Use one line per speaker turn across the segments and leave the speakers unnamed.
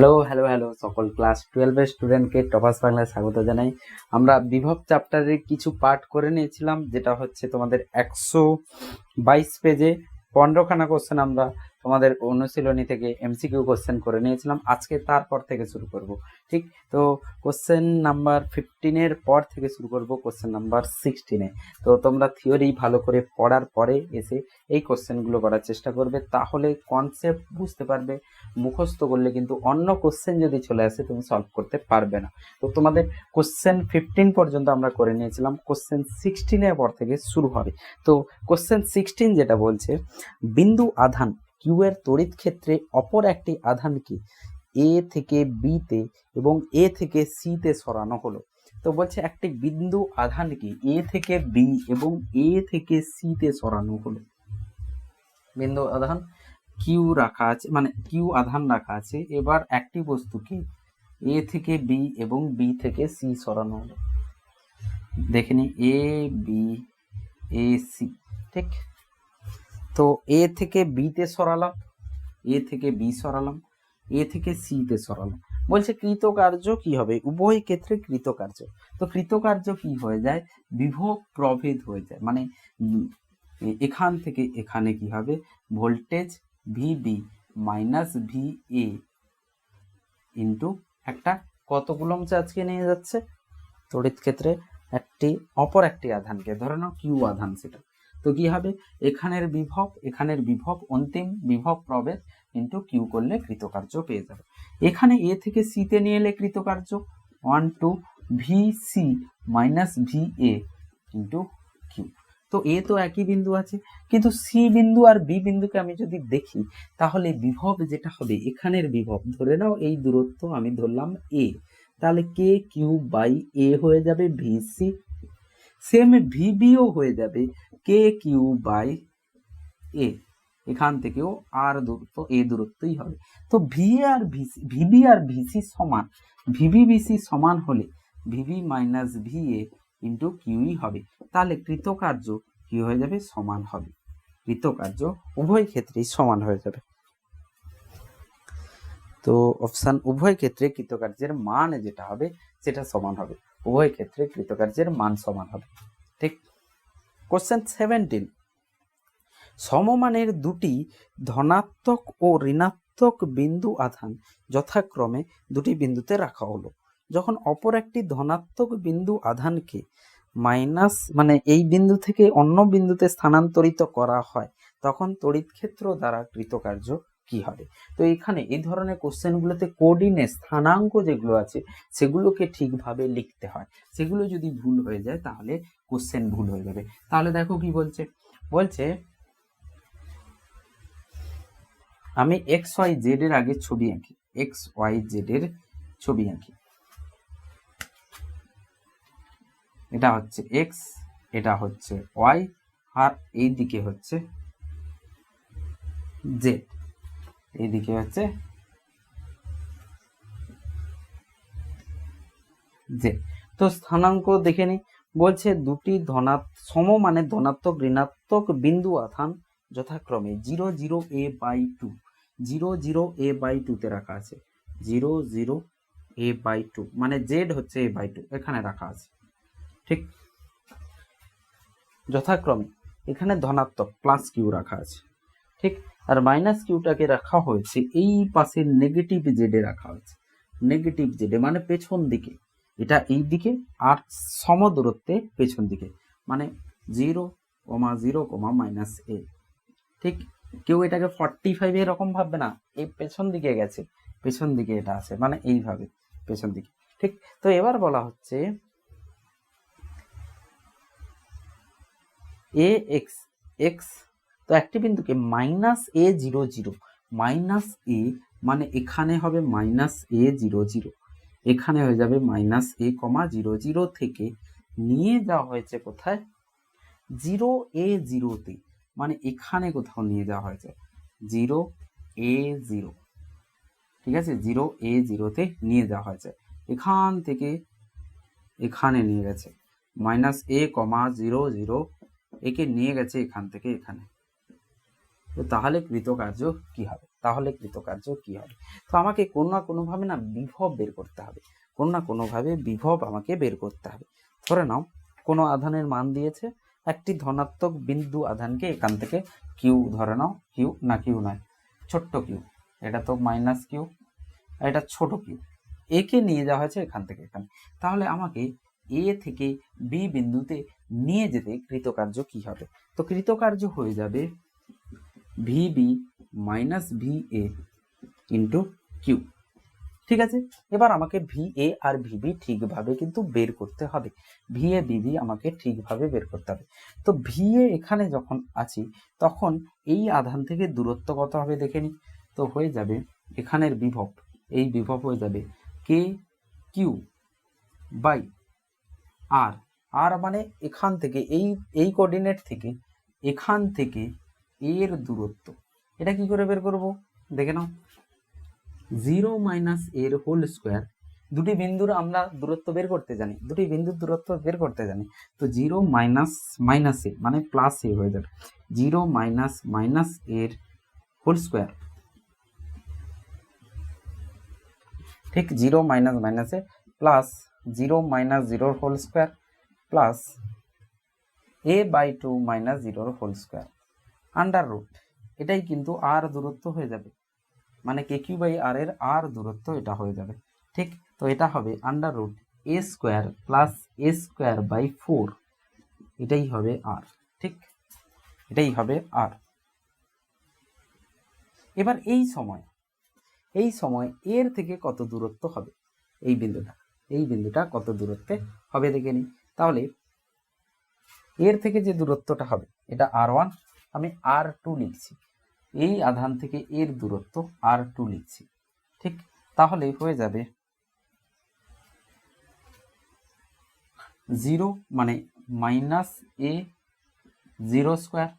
Hello hello hello সকল class টুয়েলভের স্টুডেন্টকে টপাস বাংলায় স্বাগত জানাই। আমরা বিভব চ্যাপ্টারের কিছু পার্ট করে নিয়েছিলাম, যেটা হচ্ছে তোমাদের একশো বাইশ পেজে পনেরোখানা কোশ্চেন আমরা তোমাদের অনুশীলনী থেকে এমসিকিউ কোশ্চেন করে নিয়েছিলাম। আজকে তারপর থেকে শুরু করব, ঠিক? তো কোশ্চেন নাম্বার ফিফটিনের পর থেকে শুরু করব কোশ্চেন নাম্বার সিক্সটিনে তো তোমরা থিওরি ভালো করে পড়ার পরে এসে এই কোশ্চেনগুলো করার চেষ্টা করবে, তাহলে কনসেপ্ট বুঝতে পারবে, মুখস্থ করলে কিন্তু অন্য কোশ্চেন যদি চলে আসে তুমি সলভ করতে পারবে না। তো তোমাদের কোশ্চেন ফিফটিন পর্যন্ত আমরা করে নিয়েছিলাম কোশ্চেন সিক্সটিনের পর থেকে শুরু হবে। তো কোশ্চেন সিক্সটিন যেটা বলছে, বিন্দু আধান কিউ এর তড়িৎ ক্ষেত্রে অপর একটি আধানকে এ থেকে বিতে এবং এ থেকে সিতে সরানো হলো। তো বলছে একটি বিন্দু আধানকে এ থেকে বি এবং এ থেকে সিতে সরানো হলো। বিন্দু আধান কিউ রাখা আছে মানে কিউ আধান রাখা আছে। এবার একটি বস্তুকে এ থেকে বি এবং বি থেকে সি সরানো হলো। দেখে নি, এ, বি, এ, সি, ঠিক? তো এ থেকে বিতে সরালাম, এ থেকে বি সরালাম, এ থেকে সিতে সরালাম। বলছে কৃতকার্য কি হবে? উভয় ক্ষেত্রে কৃতকার্য। তো কৃতকার্য কি হয়ে যায়? বিভব প্রভেদ হয়ে যায়। মানে এখান থেকে এখানে কি হবে? Voltage VB minus V A into একটা কত কুলম চার্জকে নিয়ে যাচ্ছে? তড়িৎ ক্ষেত্রে একটি, অপর একটি আধানকে। ধরে নাও কিউ আধান সেটা। তো কি হবে? এখানের বিভব এখানের বিভব অন্তিম বিভব প্রভেদ ইন্টু কিউ করলে কৃতকার্য পেয়ে যাবে। এখানে এ থেকে সিতে নিয়ে এলে কৃতকার্য। One two V C minus V A into Q তো এ তো একই বিন্দু আছে, কিন্তু সি বিন্দু আর বি বিন্দুকে আমি যদি দেখি, তাহলে বিভব যেটা হবে, এখানের বিভব। ধরে নাও এই দূরত্ব আমি ধরলাম এ তাহলে কে কিউ বাই এ হয়ে যাবে ভিসি সেম ভিবিও হয়ে যাবে কে কিউ বাই এ। এখান থেকেও আর দূরত্ব, এ দূরত্বই হবে। তো ভি আর ভিসি ভিবি আর ভিসি সমান, ভিবি ভিসি সমান হলে VB minus V A into kiwi হবে। তাহলে কৃতকার্য কি হয়ে যাবে? সমান হবে। কৃতকার্য উভয় ক্ষেত্রেই সমান হয়ে যাবে। তো অপশান উভয় ক্ষেত্রে কৃতকার্যের মান যেটা হবে, সেটা সমান হবে। উভয় ক্ষেত্রে কৃতকার্যের মান সমান হবে। ঠিক? কোশ্চেন সেভেন্টিন সমমানের দুটি ধনাত্মক ও ঋণাত্মক বিন্দু আধান যথাক্রমে দুটি বিন্দুতে রাখা হলো। যখন অপর একটি ধনাত্মক বিন্দু আধানকে মাইনাস মানে এই বিন্দু থেকে অন্য বিন্দুতে স্থানান্তরিত করা হয়, তখন তড়িৎ ক্ষেত্র দ্বারা কৃতকার্য কি হবে? তো এখানে এই ধরনের কোশ্চেনগুলোতে কোঅর্ডিনেট স্থানাঙ্ক যেগুলো আছে, সেগুলোকে ঠিকভাবে লিখতে হয়। সেগুলো যদি ভুল হয়ে যায়, তাহলে কোশ্চেন ভুল হয়ে যাবে। তাহলে দেখো কি বলছে? বলছে, আমি এক্স ওয়াই জেড এর আগে ছবি আঁকি। এক্স ওয়াই জেড এর ছবি আঁকি। এটা হচ্ছে এক্স এটা হচ্ছে ওয়াই আর এই দিকে হচ্ছে জেড এইদিকে হচ্ছে জেড তো স্থানাঙ্ক দেখে নি। বলছে দুটি ধনাত সম মানে ধনাত্মক ঋণাত্মক বিন্দু আধান যথাক্রমে zero zero A by two. Zero zero A by টুতে রাখা আছে। Zero zero A by two. মানে জেড হচ্ছে এ বাই টু। এখানে রাখা আছে। ঠিক? যথাক্রমে এখানে ধনাত্মক প্লাস কিউ রাখা আছে। ঠিক? আর মাইনাস কিউটাকে রাখা হয়েছে, এই পাশে নেগেটিভ জেডে রাখা হয়েছে। নেগেটিভ জেডে মানে পেছন দিকে। এটা এই দিকে আর সম দূরত্বে পেছন দিকে। মানে zero comma zero comma minus A ঠিক? কেউ এটাকে ফর্টি ফাইভ এরকম ভাববে না। এই পেছন দিকে গেছে। পেছন দিকে এটা আছে। মানে এইভাবে পেছন দিকে। ঠিক? তো এবার বলা হচ্ছে এ এক্স এক্স তো একটি বিন্দুকে minus A zero zero minus A মানে এখানে হবে মাইনাস এ জিরো জিরো এখানে হয়ে যাবে minus A comma zero zero থেকে নিয়ে যাওয়া হয়েছে কোথায়? জিরো এ জিরোতে মানে এখানে কোথাও নিয়ে যাওয়া হয়েছে জিরো এ জিরো ঠিক আছে? জিরো এ জিরোতে নিয়ে যাওয়া হয়েছে, এখান থেকে এখানে নিয়ে গেছে minus A comma zero zero একে নিয়ে গেছে এখান থেকে এখানে। তাহলে কৃতকার্য কি হবে? তাহলে কৃতকার্য কি হবে? তো আমাকে কোনো না কোনোভাবে না বিভব বের করতে হবে। কোনো না কোনোভাবে বিভব আমাকে বের করতে হবে। ধরে নাও, কোনো আধানের মান দিয়েছে, একটি ধনাত্মক বিন্দু আধানকে এখান থেকে কিউ ধরে নাও কিউ না কিউ নয়, ছোট্ট কিউ এটা তো মাইনাস কিউ এটা ছোট কিউ একে নিয়ে যাওয়া হয়েছে এখান থেকে এখানে। তাহলে আমাকে এ থেকে বি বিন্দুতে নিয়ে যেতে কৃতকার্য কি হবে? তো কৃতকার্য হয়ে যাবে V B minus V A into Q ঠিক আছে? এবার আমাকে ভি এ আর ভিবি ঠিকভাবে কিন্তু বের করতে হবে। ভি এ বিবি আমাকে ঠিকভাবে বের করতে হবে। তো ভি এ এখানে যখন আছি, তখন এই আধান থেকে দূরত্ব কত হবে দেখে নি তো হয়ে যাবে এখানের বিভব। এই বিভব হয়ে যাবে কে কিউ বাই আর আর মানে এখান থেকে, এই এই কোঅর্ডিনেট থেকে, এখান থেকে এর দূরত্ব। এটা কি করে বের করব? দেখে নাও। জিরো মাইনাস এর হোল স্কোয়ার। দুটি বিন্দুর আমরা দূরত্ব বের করতে জানি। দুটি বিন্দুর দূরত্ব বের করতে জানি। তো জিরো মাইনাস মাইনাস এ মানে প্লাস এ হয়ে যাবে। জিরো মাইনাস মাইনাস এর হোল স্কোয়ার। ঠিক জিরো মাইনাস মাইনাসে প্লাস জিরো মাইনাস জিরোর whole square plus A by two minus জিরোর হোল স্কোয়ার। আন্ডার রুট এটাই কিন্তু আর দূরত্ব হয়ে যাবে। মানে কে কিউ বাই আর এর আর দূরত্ব এটা হয়ে যাবে। ঠিক? তো এটা হবে under root A square plus A square by four এটাই হবে আর ঠিক? এটাই হবে আর এবার এই সময় এই সময় এর থেকে কত দূরত্ব হবে? এই বিন্দুটা এই বিন্দুটা কত দূরত্বে হবে দেখে নিই। তাহলে এর থেকে যে দূরত্বটা হবে, এটা আর ওয়ান আমি আর টু লিখছি। এই আধান থেকে এর দূরত্ব আর টু লিখছি। ঠিক তাহলে হয়ে যাবে জিরো মানে minus A zero square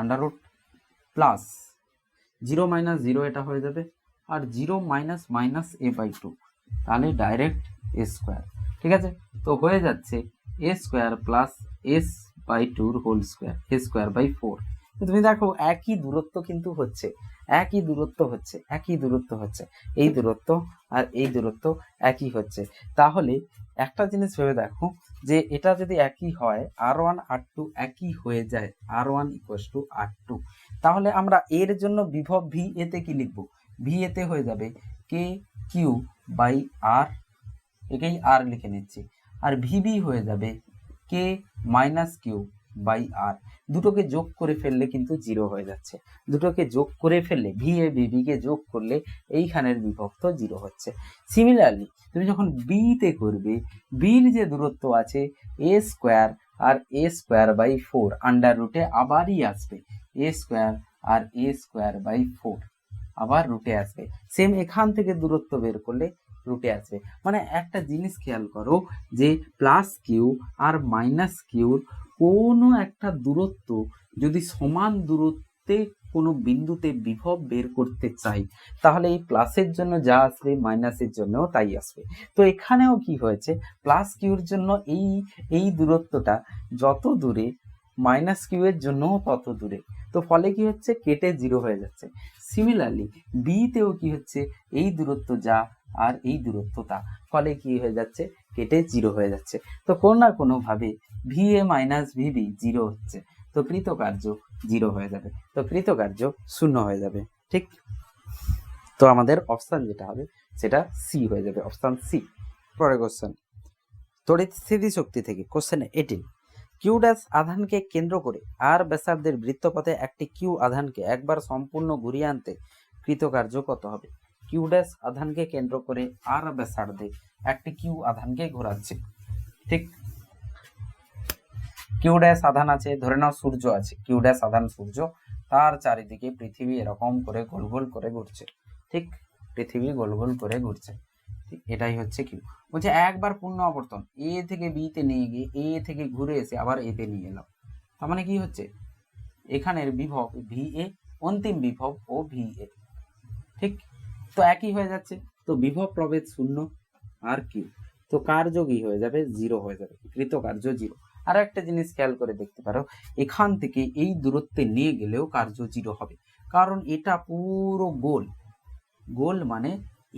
under root plus zero minus zero এটা হয়ে যাবে আর zero minus minus A by two তাহলে ডাইরেক্ট এ স্কোয়ার। ঠিক আছে? তো হয়ে যাচ্ছে A square plus S by tour whole square square by four তুমি দেখো, একই দূরত্ব কিন্তু হচ্ছে, একই দূরত্ব হচ্ছে, একই দূরত্ব হচ্ছে, এই দূরত্ব আর এই দূরত্ব একই হচ্ছে। তাহলে একটা জিনিস ভেবে দেখো, যে এটা যদি একই হয় আর ওয়ান আর টু একই হয়ে যায় R one equals to R two তাহলে আমরা এর জন্য বিভব ভি এতে কি লিখব? ভি এতে হয়ে যাবে কে কিউ বাই আর একেই আর লিখে নিচ্ছি। আর ভিবি হয়ে যাবে K minus Q by R দুটোকে যোগ করে ফেললে কিন্তু জিরো হয়ে যাচ্ছে। দুটোকে যোগ করে ফেললে ভি এ বিবিকে যোগ করলে এইখানের বিভক্ত জিরো হচ্ছে। সিমিলারলি তুমি যখন বিতে করবে বির যে দূরত্ব আছে A square R A square by four under রুটে আবারই আসবে। এ স্কোয়ার আর এ স্কোয়ার বাই ফোর আবার রুটে আসবে। সেম এখান থেকে দূরত্ব বের করলে রুটে আসবে। মানে একটা জিনিস খেয়াল করো যে প্লাস কিউ আর মাইনাস কিউর কোনো একটা দূরত্ব যদি সমান দূরত্বে কোনো বিন্দুতে বিভব বের করতে চাই, তাহলে এই প্লাসের জন্য যা আসবে মাইনাসের জন্যও তাই আসবে। তো এখানেও কি হয়েছে? প্লাস কিউর জন্য এই এই দূরত্বটা যত দূরে মাইনাস কিউ এর জন্যও তত দূরে। তো ফলে কি হচ্ছে? কেটে জিরো হয়ে যাচ্ছে। সিমিলারলি বিতেও কি হচ্ছে? এই দূরত্ব যা আর এই দূরত্ব তা ফলে কি হয়ে যাচ্ছে? কেটে জিরো হয়ে যাচ্ছে। তো কোনো না কোনোভাবে V A minus VB zero হচ্ছে। তো কৃতকার্য জিরো হয়ে যাবে। তো কৃতকার্য শূন্য হয়ে যাবে। ঠিক? তো আমাদের অপশান যেটা হবে, সেটা সি হয়ে যাবে অপশান সি পরের কোশ্চেন তড়িৎ স্থিতিশক্তি থেকে কোশ্চেন এটিন কিউ ড্যাশ আধানকে কেন্দ্র করে আর ব্যাসার্ধের বৃত্তপথে একটি কিউ আধানকে একবার সম্পূর্ণ ঘুরিয়ে আনতে কৃতকার্য কত হবে? কিউ ড্যাশ আধানকে কেন্দ্র করে আর ব্যাসার্ধে একটি কিউ আধানকে ঘোরাচ্ছে। ঠিক? কিউ ড্যাশ আধান আছে, ধরে নাও সূর্য আছে কিউ ড্যাশ আধান সূর্য, তার চারিদিকে পৃথিবী এরকম করে গোল গোল করে ঘুরছে। ঠিক? পৃথিবী গোল গোল করে ঘুরছে। এটাই হচ্ছে কিউ। বলছে একবার পূর্ণ আবর্তন, এ থেকে বি তে নিয়ে গিয়ে এ থেকে ঘুরে এসে আবার এতে নিয়ে এলাম। তার মানে কি হচ্ছে? এখানের বিভব ভি এ, অন্তিম বিভব ও ভি এ। ঠিক? তো একই হয়ে যাচ্ছে। তো বিভব প্রভেদ শূন্য, আর কি? তো কার্য কি হয়ে যাবে? জিরো হয়ে যাবে। কৃত কার্য জিরো। আর একটা জিনিস খেয়াল করে দেখতে পারো, এখান থেকে এই দূরত্বে নিয়ে গেলেও কার্য জিরো হবে। কারণ এটা পুরো গোল। গোল মানে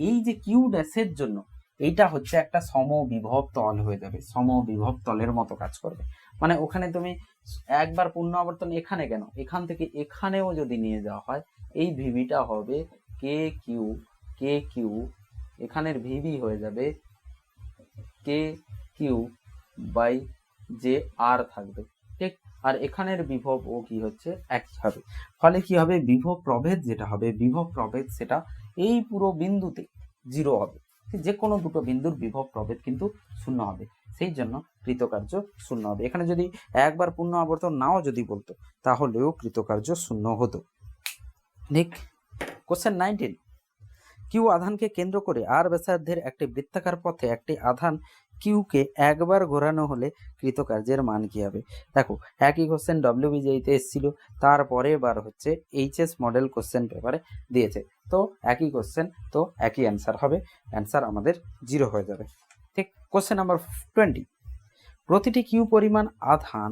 এই যে কিউ ড্যাশের জন্য এইটা হচ্ছে একটা সমবিভব তল হয়ে যাবে। সমবিভব তলের মতো কাজ করবে। মানে ওখানে তুমি একবার পূর্ণ আবর্তন এখানে কেন? এখান থেকে এখানেও যদি নিয়ে যাওয়া হয়, এই ভিভিটা হবে কে কিউ কে কিউ এখানের ভিভি হয়ে যাবে কে কিউ বাই যে আর থাকবে, ঠিক? আর এখানের বিভব ও কি হচ্ছে? একই হবে। ফলে কি হবে? বিভব প্রভেদ যেটা হবে, বিভব প্রভেদ সেটা এই পুরো বিন্দুতে জিরো হবে। যে কোনো দুটো বিন্দুর বিভব প্রভেদ কিন্তু শূন্য হবে। সেই জন্য কৃতকার্য শূন্য হবে। এখানে যদি একবার পূর্ণ আবর্তন নাও যদি বলতো, তাহলেও কৃতকার্য শূন্য হতো। ঠিক? কোশ্চেন নাইনটিন কিউ আধানকে কেন্দ্র করে আর ব্যাসার্ধের একটি বৃত্তাকার পথে একটি আধান কিউকে একবার ঘোরানো হলে কৃতকার্যের মান কি হবে? দেখো, একই কোশ্চেন ডব্লিউবিজিতে এসেছিল তারপরের বার হচ্ছে এইচএস মডেল কোশ্চেন পেপারে দিয়েছে। তো একই কোশ্চেন তো একই অ্যান্সার হবে অ্যান্সার আমাদের জিরো হয়ে যাবে। ঠিক কোশ্চেন নাম্বার টোয়েন্টি প্রতিটি কিউ পরিমাণ আধান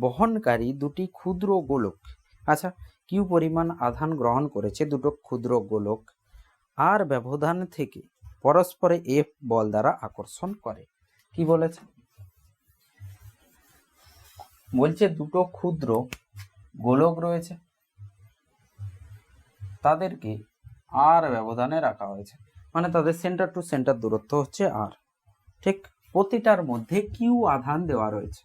বহনকারী দুটি ক্ষুদ্র গোলক আচ্ছা কিউ পরিমাণ আধান গ্রহণ করেছে দুটো ক্ষুদ্র গোলক আর ব্যবধান থেকে পরস্পরে এফ বল দ্বারা আকর্ষণ করে। কি বলেছে? বলছে দুটো ক্ষুদ্র গোলক রয়েছে, তাদেরকে আর ব্যবধানে রাখা হয়েছে। মানে তাদের সেন্টার টু সেন্টার দূরত্ব হচ্ছে আর ঠিক প্রতিটার মধ্যে কিউ আধান দেওয়া রয়েছে।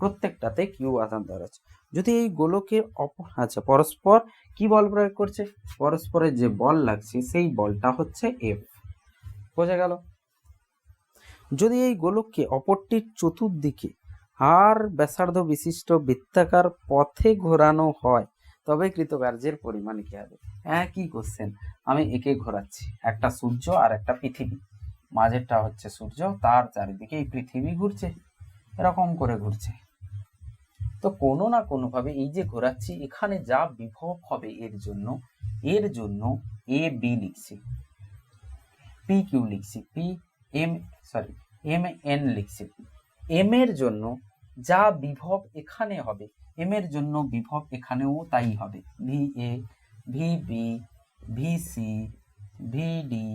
প্রত্যেকটাতে কিউ আধান দেওয়া রয়েছে। যদি এই গোলকের অপর আচ্ছা পরস্পর কি বল প্রয়োগ করছে? পরস্পরের যে বল লাগছে, সেই বলটা হচ্ছে এফ বোঝা গেল? যদি এই গোলককে অপরটির চতুর্দিকে আর ব্যাসার্ধ বিশিষ্ট বৃত্তাকার পথে ঘোরানো হয়, তবে কৃতকার্যের পরিমাণ কি হবে? একই কোশ্চেন আমি একে ঘোরাচ্ছি, একটা সূর্য আর একটা পৃথিবী। মাঝেরটা হচ্ছে সূর্য, তার চারিদিকে এই পৃথিবী ঘুরছে, এরকম করে ঘুরছে। তো কোনো না কোনোভাবে এই যে ঘোরাচ্ছি, এখানে যা বিভব হবে এর জন্য এর জন্য এ বি লিখছি। পি কিউ লিখছি। P M sorry M N লিখছি। এম এর জন্য যা বিভব এখানে হবে এম এর জন্য বিভব এখানেও তাই হবে। V A V B V C V D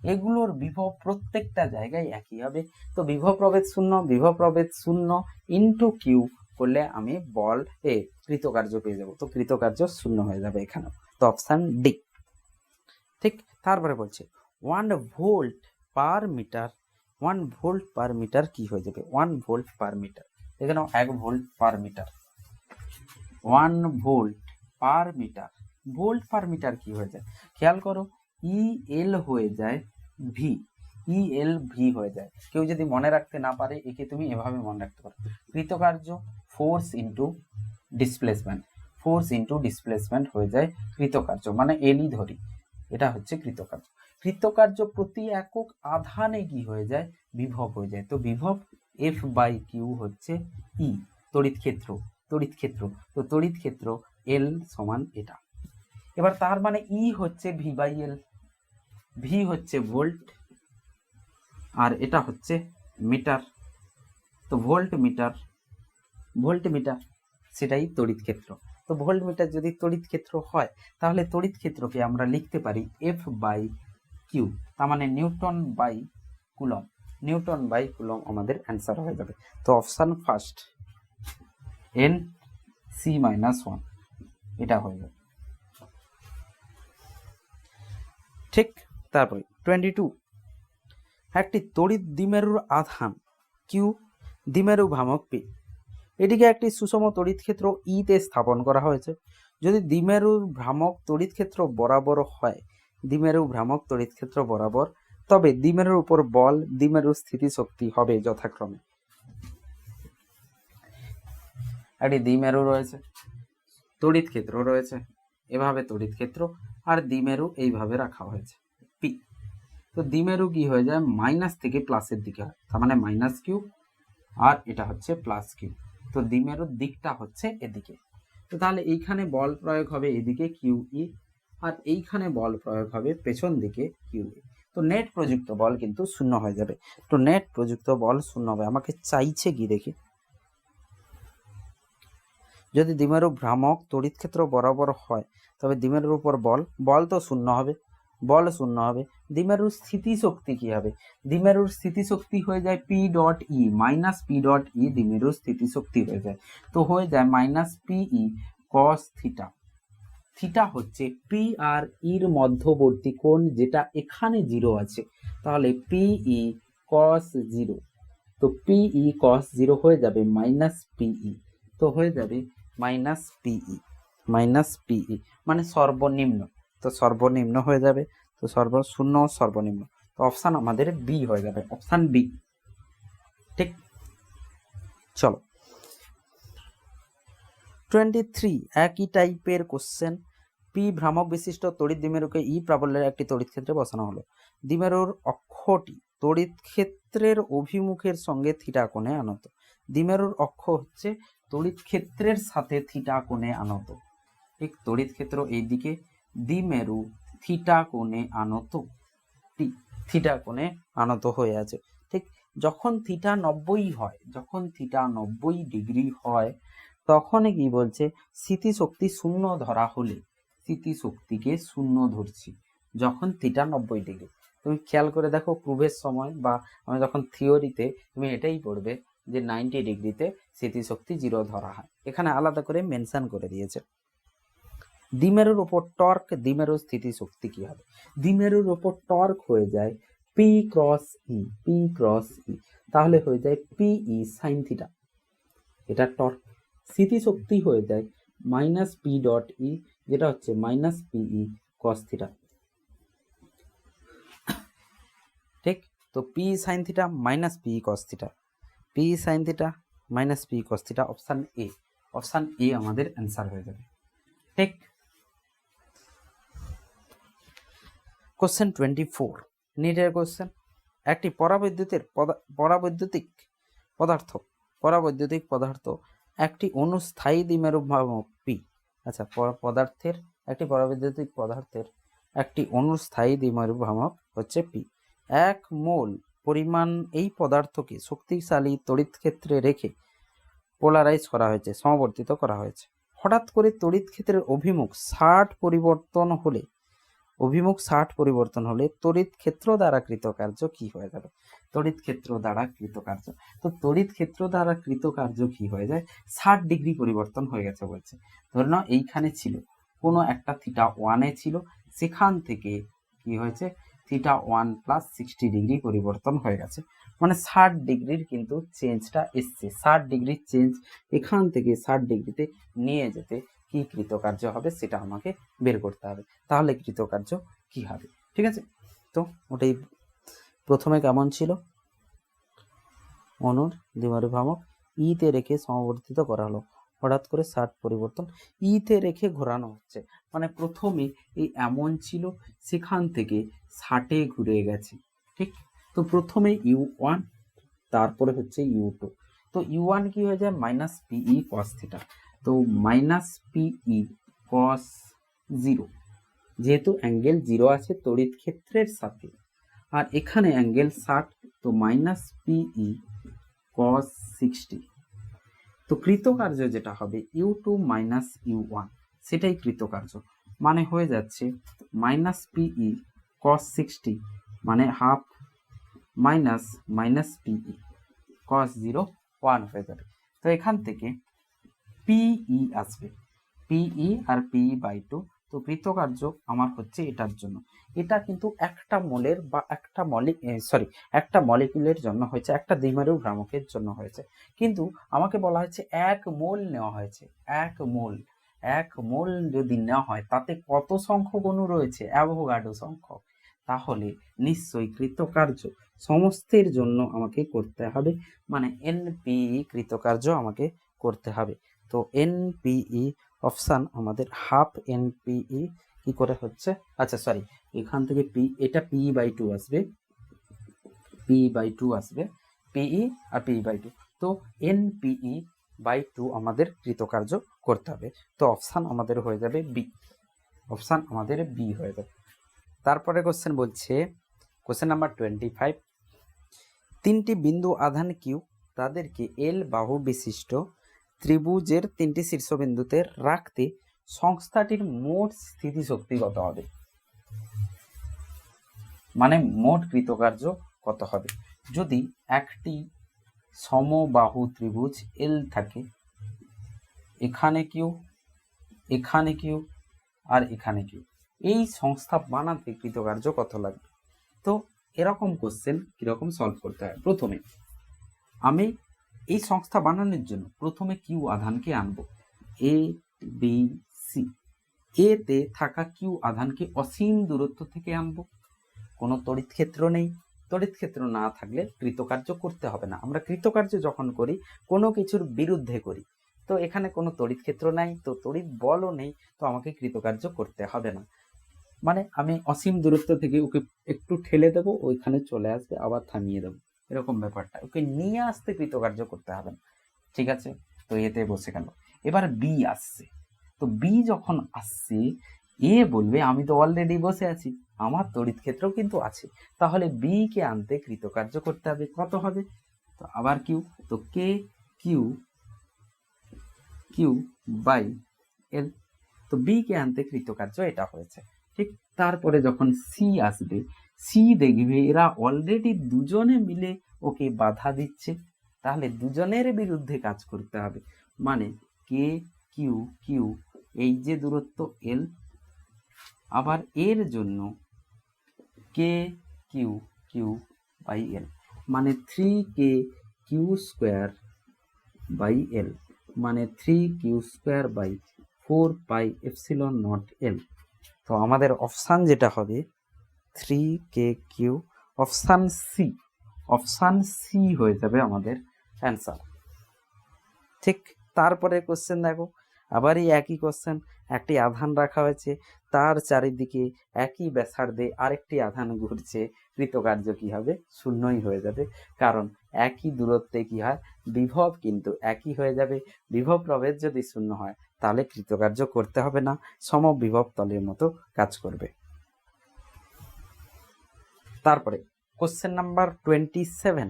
এগুলোর বিভব প্রত্যেকটা জায়গায় একই হবে। তো বিভব প্রভেদ শূন্য, বিভব প্রভেদ শূন্য ইন্টু কিউ করলে আমি বল এ কৃতকার্য পেয়ে যাব। তো কৃতকার্য শূন্য হয়ে যাবে এখানে তো অপশান ডি ঠিক তারপরে বলছে one volt per metre one volt per metre কি হয়ে যাবে? ওয়ান ভোল্ট পার মিটার এখানে এক volt per metre one volt per metre volt per metre কি হয়ে যায়? খেয়াল করো ই এল হয়ে যায় ভি ই এল ভি হয়ে যায়। কেউ যদি মনে রাখতে না পারে, একে তুমি এভাবে মনে রাখতে পারো। কৃতকার্য force into displacement force into displacement হয়ে যায় কৃতকার্য মানে এলই ধরি, এটা হচ্ছে কৃতকার্য। কৃতকার্য প্রতি একক আধানে কি হয়ে যায়? বিভব হয়ে যায়। তো বিভব এফ বাই কিউ হচ্ছে ই তড়িৎ ক্ষেত্র তড়িৎ ক্ষেত্র। তো তড়িৎ ক্ষেত্র এল সমান এটা। এবার তার মানে ই হচ্ছে ভি বাই এল ভি হচ্ছে ভোল্ট আর এটা হচ্ছে মিটার তো ভোল্ট মিটার ভোল্ট মিটার সেটাই তড়িৎ ক্ষেত্র। তো ভোল্ট মিটার যদি তড়িৎ ক্ষেত্র হয়, তাহলে তড়িৎ ক্ষেত্রকে আমরা লিখতে পারি এফ বাই কিউ তার মানে newton by coulomb newton by coulomb আমাদের অ্যান্সার হয়ে যাবে। তো option first N C minus one এটা হয়ে যাবে। ঠিক তারপরে টোয়েন্টি টু একটি তড়িৎ দ্বিমেরুর আধান কিউ দ্বিমেরু ভ্রামক পি এটিকে একটি সুষম তড়িৎ ক্ষেত্র ইতে স্থাপন করা হয়েছে। যদি দ্বিমেরুর ভ্রামক তড়িৎ ক্ষেত্র বরাবর হয়, দ্বিমেরু ভ্রামক তড়িৎ ক্ষেত্র বরাবর, তবে দ্বিমেরুর উপর বল, দ্বিমেরুর স্থিতিশক্তি হবে যথাক্রমে। একটি দ্বিমেরু রয়েছে, তড়িৎ ক্ষেত্র রয়েছে, এভাবে তড়িৎ ক্ষেত্র আর দ্বিমেরু এইভাবে রাখা হয়েছে পি তো দ্বিমেরু কি হয়ে যায়? মাইনাস থেকে প্লাসের দিকে হয়, তার মানে মাইনাস কিউ আর এটা হচ্ছে প্লাস কিউ তো দ্বিমেরুর দিকটা হচ্ছে এদিকে। তো তাহলে এইখানে বল প্রয়োগ হবে এদিকে কিউ ই, আর এইখানে বল প্রয়োগ হবে পেছন দিকে কিউ ই। তো নেট প্রযুক্ত বল কিন্তু শূন্য হয়ে যাবে। তো নেট প্রযুক্ত বল শূন্য হবে। আমাকে চাইছে কি দেখি? যদি দ্বিমেরু ভ্রামক তড়িৎ ক্ষেত্র বরাবর হয়, তবে দ্বিমেরুর উপর বল বল তো শূন্য হবে। বল শূন্য হবে। দ্বিমেরুর স্থিতিশক্তি কি হবে? দ্বিমেরুর স্থিতিশক্তি হয়ে যায় P dot E minus P dot E দ্বিমেরুর স্থিতিশক্তি হয়ে যায়। তো হয়ে যায় minus PE cos theta theta হচ্ছে পি আর ইর মধ্যবর্তী কোণ যেটা এখানে জিরো আছে। তাহলে পিই কস জিরো তো পিই কস জিরো হয়ে যাবে মাইনাস পিই তো হয়ে যাবে মাইনাস পিই মাইনাস পিই মানে সর্বনিম্ন। তো সর্বনিম্ন হয়ে যাবে। তো সর্ব শূন্য, সর্বনিম্ন। তো অপশান আমাদের বি হয়ে যাবে অপশান বি ঠিক? চলো। টোয়েন্টি থ্রি একই টাইপের কোশ্চেন পি ভ্রামক বিশিষ্ট তড়িৎ দ্বিমেরুকে ই প্রাবল্যের একটি তড়িৎ ক্ষেত্রে বসানো হলো। দ্বিমেরুর অক্ষটি তড়িৎ ক্ষেত্রের অভিমুখের সঙ্গে থিটা কোণে আনত। দ্বিমেরুর অক্ষ হচ্ছে তড়িৎ ক্ষেত্রের সাথে থিটা কোণে আনত। ঠিক? তড়িৎ ক্ষেত্র এইদিকে দ্বিমেরু থিটা কোণে আনত থিটা কোণে আনত হয়ে আছে। ঠিক যখন থিটা নব্বই হয়, যখন থিটা নব্বই ডিগ্রি হয় তখন কি বলছে? স্মৃতিশক্তি শূন্য ধরা হলে স্মৃতিশক্তিকে শূন্য ধরছি, যখন থিটা নব্বই ডিগ্রি। তুমি খেয়াল করে দেখো প্রুভের সময় বা আমি যখন থিওরিতে, তুমি এটাই পড়বে যে নাইনটি ডিগ্রিতে স্মৃতিশক্তি জিরো ধরা হয়। এখানে আলাদা করে মেনশন করে দিয়েছে। দ্বিমেরুর ওপর টর্ক দ্বিমেরুর স্থিতিশক্তি কি হবে? দ্বিমেরুর ওপর টর্ক হয়ে যায় P cross E P cross E তাহলে হয়ে যায় পিই সাইন থিটা এটা টর্ক। স্মৃতিশক্তি হয়ে যায় মাইনাস পি ডট ই যেটা হচ্ছে minus P E cos theta ঠিক? তো P sine theta minus P cos theta P sine theta minus P cos theta option A option A আমাদের answer হয়ে যাবে। ঠিক? কোশ্চেন টোয়েন্টি ফোর নিটের question একটি পরাবৈদ্যুতিক পরাবৈদ্যুতিক পদার্থ পরাবৈদ্যুতিক পদার্থ একটি অনুস্থায়ী দ্বিমেরু ভ্রামক পি আচ্ছা পদার্থের, একটি পরাবৈদ্যুতিক পদার্থের একটি অনুস্থায়ী দ্বিমেরু ভ্রামক হচ্ছে পি এক মোল পরিমাণ এই পদার্থকে শক্তিশালী তড়িৎ ক্ষেত্রে রেখে পোলারাইজ করা হয়েছে, সমবর্তিত করা হয়েছে। হঠাৎ করে তড়িৎ ক্ষেত্রের অভিমুখ ষাট পরিবর্তন হলে অভিমুখ ষাট পরিবর্তন হলে তড়িৎ ক্ষেত্র দ্বারা কৃতকার্য কি হয়ে যাবে? তড়িৎ ক্ষেত্র দ্বারা কৃতকার্য। তো তড়িৎ ক্ষেত্র দ্বারা কৃতকার্য কি হয়ে যায়? ষাট ডিগ্রি পরিবর্তন হয়ে গেছে বলছে। ধরে নাও এইখানে ছিল, কোনো একটা থিটা ওয়ানে ছিল, সেখান থেকে কি হয়েছে? Theta one plus sixty degree পরিবর্তন হয়ে গেছে। মানে ষাট ডিগ্রির কিন্তু চেঞ্জটা এসছে। ষাট ডিগ্রির চেঞ্জ এখান থেকে ষাট ডিগ্রিতে নিয়ে যেতে কি কৃতকার্য হবে সেটা আমাকে বের করতে হবে। তাহলে কৃতকার্য কি হবে? ঠিক আছে? তো ওটাই প্রথমে কেমন ছিল? অনুর দ্বিমারু ভ্রামক ইতে রেখে সমবর্তিত করা হলো হঠাৎ করে ষাট পরিবর্তন ইতে রেখে ঘোরানো হচ্ছে। মানে প্রথমে এই এমন ছিল, সেখান থেকে ষাটে ঘুরে গেছে। ঠিক? তো প্রথমে ইউ ওয়ান, তারপরে হচ্ছে ইউ টু। তো ইউ ওয়ান কি হয়ে যায়? Minus PE cos theta. তো মাইনাস পিই কস জিরো যেহেতু অ্যাঙ্গেল জিরো আছে তড়িৎ ক্ষেত্রের সাথে। আর এখানে অ্যাঙ্গেল ষাট, তো মাইনাস পিই কস সিক্সটি তো কৃতকার্য যেটা হবে U two minus U one সেটাই কৃতকার্য। মানে হয়ে যাচ্ছে মাইনাস পিই কস সিক্সটি মানে half minus minus PE cos zero one হয়ে যাবে। তো এখান থেকে পিই আসবে। PE R PE by two তো কৃতকার্য আমার হচ্ছে এটার জন্য। এটা কিন্তু একটা মোলের বা একটা মলিক সরি একটা মলিকুলের জন্য হয়েছে, একটা দ্বিমেরু ভ্রামকের জন্য হয়েছে। কিন্তু আমাকে বলা হয়েছে এক মোল নেওয়া হয়েছে, এক মোল। এক মোল যদি নেওয়া হয়, তাতে কত সংখ্যক অণু রয়েছে? অ্যাভোগাডো সংখ্যক। তাহলে নিশ্চয়ই কৃতকার্য সমস্তের জন্য আমাকে করতে হবে। মানে এনপি কৃতকার্য আমাকে করতে হবে। তো এনপিই অপশান আমাদের হাফ এনপিই কি করে হচ্ছে? আচ্ছা সরি এখান থেকে পি এটা পি বাই টু আসবে। পি বাই টু আসবে। পিই আর পি বাই টু তো এনপিই বাই টু আমাদের কৃতকার্য করতে হবে। তো অপশান আমাদের হয়ে যাবে বি অপশান আমাদের বি হয়ে যাবে। তারপরে কোশ্চেন বলছে কোশ্চেন নাম্বার টোয়েন্টি ফাইভ তিনটি বিন্দু আধান কিউ তাদেরকে এল বাহু বিশিষ্ট ত্রিভুজের তিনটি শীর্ষবিন্দুতে রাখতে সংস্থাটির মোট স্থিতিশক্তি কত হবে? মানে মোট কৃতকার্য কত হবে? যদি একটি সমবাহু ত্রিভুজ এল থাকে, এখানে কিউ এখানে কিউ, আর এখানে কিউ, এই সংস্থা বানাতে কৃতকার্য কত লাগবে? তো এরকম কোশ্চেন কীরকম সলভ করতে হয়? প্রথমে, আমি এই সংস্থা বানানোর জন্য প্রথমে কিউ আধানকে আনব। এ বি সি এতে থাকা কিউ আধানকে অসীম দূরত্ব থেকে আনব। কোনো তড়িৎ ক্ষেত্র নেই। তড়িৎ ক্ষেত্র না থাকলে কৃতকার্য করতে হবে না। আমরা কৃতকার্য যখন করি, কোনো কিছুর বিরুদ্ধে করি। তো এখানে কোনো তড়িৎ ক্ষেত্র নাই, তো তড়িৎ বলও নেই, তো আমাকে কৃতকার্য করতে হবে না। মানে আমি অসীম দূরত্ব থেকে ওকে একটু ঠেলে দেবো, ওইখানে চলে আসবে, আবার থামিয়ে দেবো। এরকম ব্যাপারটা। ওকে নিয়ে আসতে কৃতকার্য করতে হবে না। ঠিক আছে? তো এতে বসে গেল। এবার বি আসছে। তো বি যখন আসছে এ বলবে, আমি তো অলরেডি বসে আছি। আমার তড়িৎ ক্ষেত্র কিন্তু আছে। তাহলে বি কে আনতে কৃতকার্য করতে হবে। কত হবে? তো আবার কিউ তো K Q Q by L তো বি কে আনতে কৃতকার্য এটা হয়েছে। ঠিক তারপরে যখন সি আসবে সি দেখবে, এরা অলরেডি দুজনে মিলে ওকে বাধা দিচ্ছে। তাহলে দুজনের বিরুদ্ধে কাজ করতে হবে। মানে কে কিউ কিউ এই যে দূরত্ব এল আবার এর জন্য K Q Q by L মানে three K Q square by L মানে three Q square by four pi epsilon naught L তো আমাদের অপশান যেটা হবে three K Q option C option C হয়ে যাবে আমাদের অ্যান্সার ঠিক তারপরে কোশ্চেন দেখো আবার এই একই কোশ্চেন একটি আধান রাখা হয়েছে, তার চারিদিকে একই ব্যাসার্ধে আরেকটি আধান ঘুরছে, কৃতকার্য কি হবে? শূন্যই হয়ে যাবে, কারণ একই দূরত্বে কি হয়? বিভব কিন্তু একই হয়ে যাবে, বিভব প্রভেদ যদি শূন্য হয়, তাহলে কৃতকার্য করতে হবে না, সমবিভব তলের মতো কাজ করবে। তারপরে question number twenty seven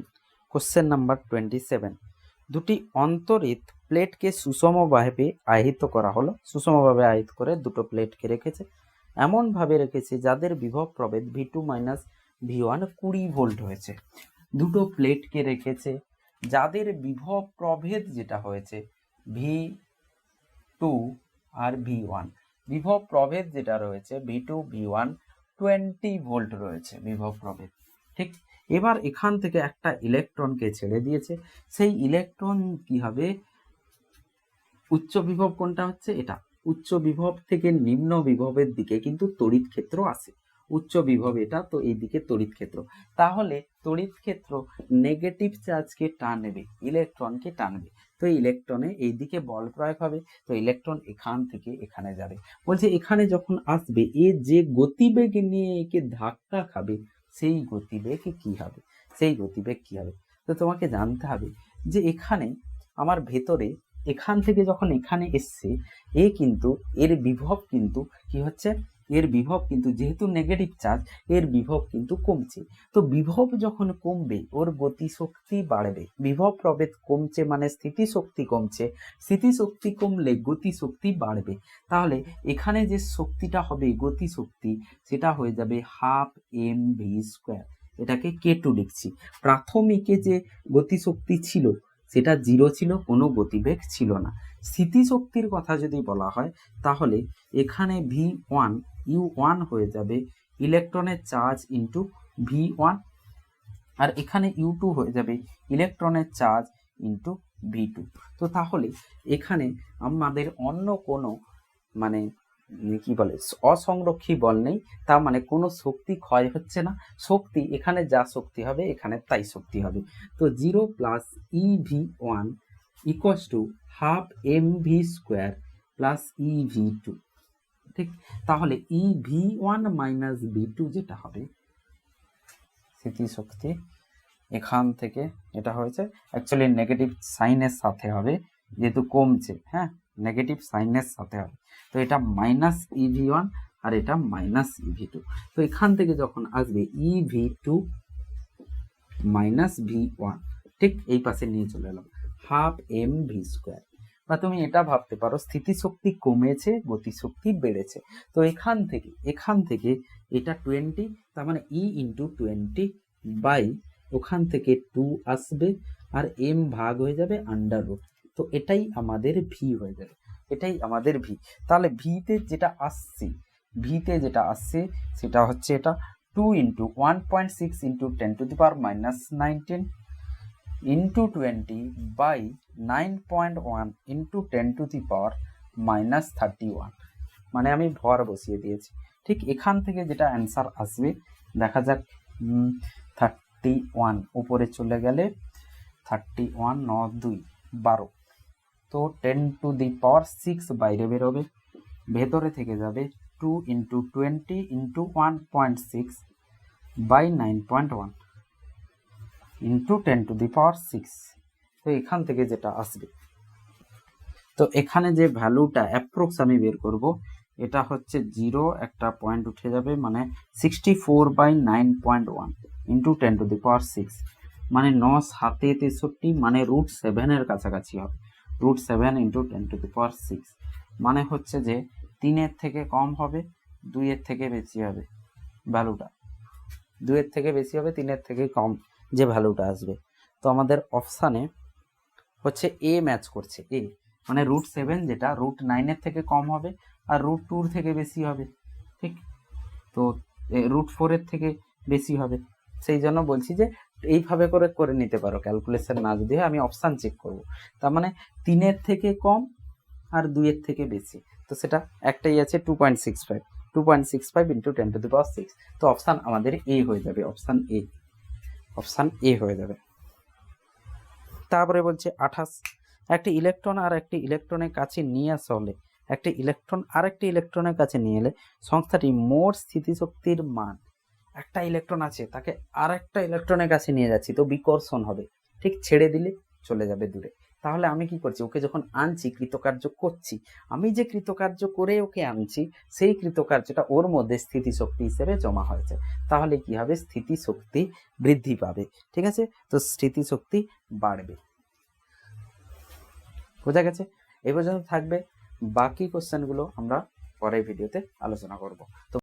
question number twenty seven দুটি অন্তরিত প্লেটকে সুষমভাবে আহিত করা হলো, সুষমভাবে আহিত করে দুটো প্লেটকে রেখেছে। এমনভাবে রেখেছে যাদের বিভব প্রভেদ V two minus V one কুড়ি ভোল্ট হয়েছে। দুটো প্লেটকে রেখেছে যাদের বিভব প্রভেদ যেটা হয়েছে ভি টু আর ভি ওয়ান বিভব প্রভেদ যেটা রয়েছে V two V one twenty volt রয়েছে বিভব প্রভেদ ঠিক? এবার এখান থেকে একটা ইলেকট্রনকে ছেড়ে দিয়েছে। সেই ইলেকট্রন কি হবে? উচ্চ বিভব কোনটা হচ্ছে? এটা। উচ্চ বিভব থেকে নিম্ন বিভবের দিকে কিন্তু তড়িৎ ক্ষেত্র আসে উচ্চ বিভব এটা, তো এই দিকে তড়িৎ ক্ষেত্র। তাহলে তড়িৎ ক্ষেত্র নেগেটিভ চার্জকে টানবে ইলেকট্রনকে টানবে। তো ইলেকট্রনে এই দিকে বল প্রয়োগ হবে, তো ইলেকট্রন এখান থেকে এখানে যাবে। বলছে এখানে যখন আসবে, এ যে গতিবেগ নিয়ে একে ধাক্কা খাবে, সেই গতিবেগ কি হবে? সেই গতিবেগ কি হবে? তো তোমাকে জানতে হবে যে এখানে আমার ভেতরে, এখান থেকে যখন এখানে এসছে, এ কিন্তু, এর বিভব কিন্তু কি হচ্ছে? এর বিভব কিন্তু যেহেতু নেগেটিভ চার্জ এর বিভব কিন্তু কমছে। তো বিভব যখন কমবে, ওর গতিশক্তি বাড়বে। বিভব প্রভেদ কমছে মানে স্থিতিশক্তি কমছে। স্থিতিশক্তি কমলে গতিশক্তি বাড়বে। তাহলে এখানে যে শক্তিটা হবে, গতিশক্তি, সেটা হয়ে যাবে হাফ এম ভি স্কোয়ার এটাকে কে টু লিখছি। প্রাথমিকে যে গতিশক্তি ছিল, সেটা জিরো ছিল, কোনো গতিবেগ ছিল না। স্থিতিশক্তির কথা যদি বলা হয়, তাহলে এখানে ভি ওয়ান ইউ ওয়ান হয়ে যাবে ইলেকট্রনের চার্জ ইন্টু ভি ওয়ান আর এখানে ইউ টু হয়ে যাবে ইলেকট্রনের চার্জ ইন্টু ভি টু তো তাহলে এখানে আমাদের অন্য কোনো মানে কি বলে, অসংরক্ষী বল নেই, তার মানে কোনো শক্তি ক্ষয় হচ্ছে না। শক্তি এখানে যা শক্তি হবে, এখানে তাই শক্তি হবে। তো zero plus E V one equals to half M V square plus E V two ঠিক? তাহলে E V one minus V two যেটা হবে, স্মৃতিশক্তি এখান থেকে এটা হয়েছে। অ্যাকচুয়ালি নেগেটিভ সাইনের সাথে হবে, যেহেতু কমছে হ্যাঁ? নেগেটিভ সাইনের সাথে হবে। তো এটা মাইনাস ইভি ওয়ান আর এটা মাইনাস ইভি টু তো এখান থেকে যখন আসবে EV two minus V one ঠিক এই পাশে নিয়ে চলে এলাম। হাফ এম ভি স্কোয়ার বা তুমি এটা ভাবতে পারো, স্থিতিশক্তি কমেছে, গতিশক্তি বেড়েছে। তো এখান থেকে এখান থেকে এটা টোয়েন্টি তার মানে ই ইন্টু টোয়েন্টি বাই ওখান থেকে টু আসবে আর এম ভাগ হয়ে যাবে আন্ডার রুট তো এটাই আমাদের ভি হয়ে যাবে, এটাই আমাদের ভি তাহলে ভিতে যেটা আসছে ভিতে যেটা আসছে, সেটা হচ্ছে এটা two into one point six into ten to the power minus nineteen into twenty by nine point one into ten to the power minus thirty one মানে আমি ভর বসিয়ে দিয়েছি। ঠিক এখান থেকে যেটা অ্যান্সার আসবে, দেখা যাক থার্টি ওয়ান উপরে চলে গেলে থার্টি ওয়ান ন দুই বারো। তো ten to the power six বাইরে বেরোবে। ভেতরে থেকে যাবে two into twenty into one point six by nine point one into ten to the power six তো এখান থেকে যেটা আসবে। তো এখানে যে ভ্যালুটা অ্যাপ্রক্স আমি বের করব, এটা হচ্ছে জিরো একটা পয়েন্ট উঠে যাবে মানে sixty four by nine point one into ten to the power six মানে ন সাতে তেষট্টি মানে রুট সেভেনের কাছাকাছি হবে। Root seven into ten to the power six মানে হচ্ছে যে তিনের থেকে কম হবে, দুইয়ের থেকে বেশি হবে ভ্যালুটা দুইয়ের থেকে বেশি হবে, তিনের থেকে কম। যে ভ্যালুটা আসবে। তো আমাদের অপশানে হচ্ছে এ ম্যাচ করছে এ মানে রুট সেভেন যেটা রুট নাইনের থেকে কম হবে আর রুট টুর থেকে বেশি হবে, ঠিক? তো রুট ফোরের থেকে বেশি হবে। সেই জন্য বলছি যে এইভাবে করে করে নিতে পারো ক্যালকুলেশন না যদি আমি অপশান চেক করব। তার মানে তিনের থেকে কম আর দুইয়ের থেকে বেশি। তো সেটা একটাই আছে two point six five two point six five into ten to the power six তো অপশান আমাদের এ হয়ে যাবে অপশান এ অপশান এ হয়ে যাবে। তারপরে বলছে আঠাশ। একটি ইলেকট্রন আর একটি ইলেকট্রনের কাছে নিয়ে আসা হলে, একটি ইলেকট্রন আর একটি ইলেকট্রনের কাছে নিয়ে এলে সংস্থাটি মোট স্থিতিশক্তির মান। একটা ইলেকট্রন আছে, তাকে আর একটা ইলেকট্রনের কাছে নিয়ে যাচ্ছি, তো বিকর্ষণ হবে। ঠিক ছেড়ে দিলে চলে যাবে দূরে। তাহলে আমি কি করছি? ওকে যখন আনছি, কৃতকার্য করছি, আমি যে কৃতকার্য করে ওকে আনছি, সেই কৃতকার্যটা ওর মধ্যে স্থিতিশক্তি হিসেবে জমা হয়েছে। তাহলে কি হবে? স্থিতিশক্তি বৃদ্ধি পাবে। ঠিক আছে? তো স্মৃতিশক্তি বাড়বে। বোঝা গেছে? এই পর্যন্ত থাকবে। বাকি কোশ্চেনগুলো আমরা পরের ভিডিওতে আলোচনা করব। তো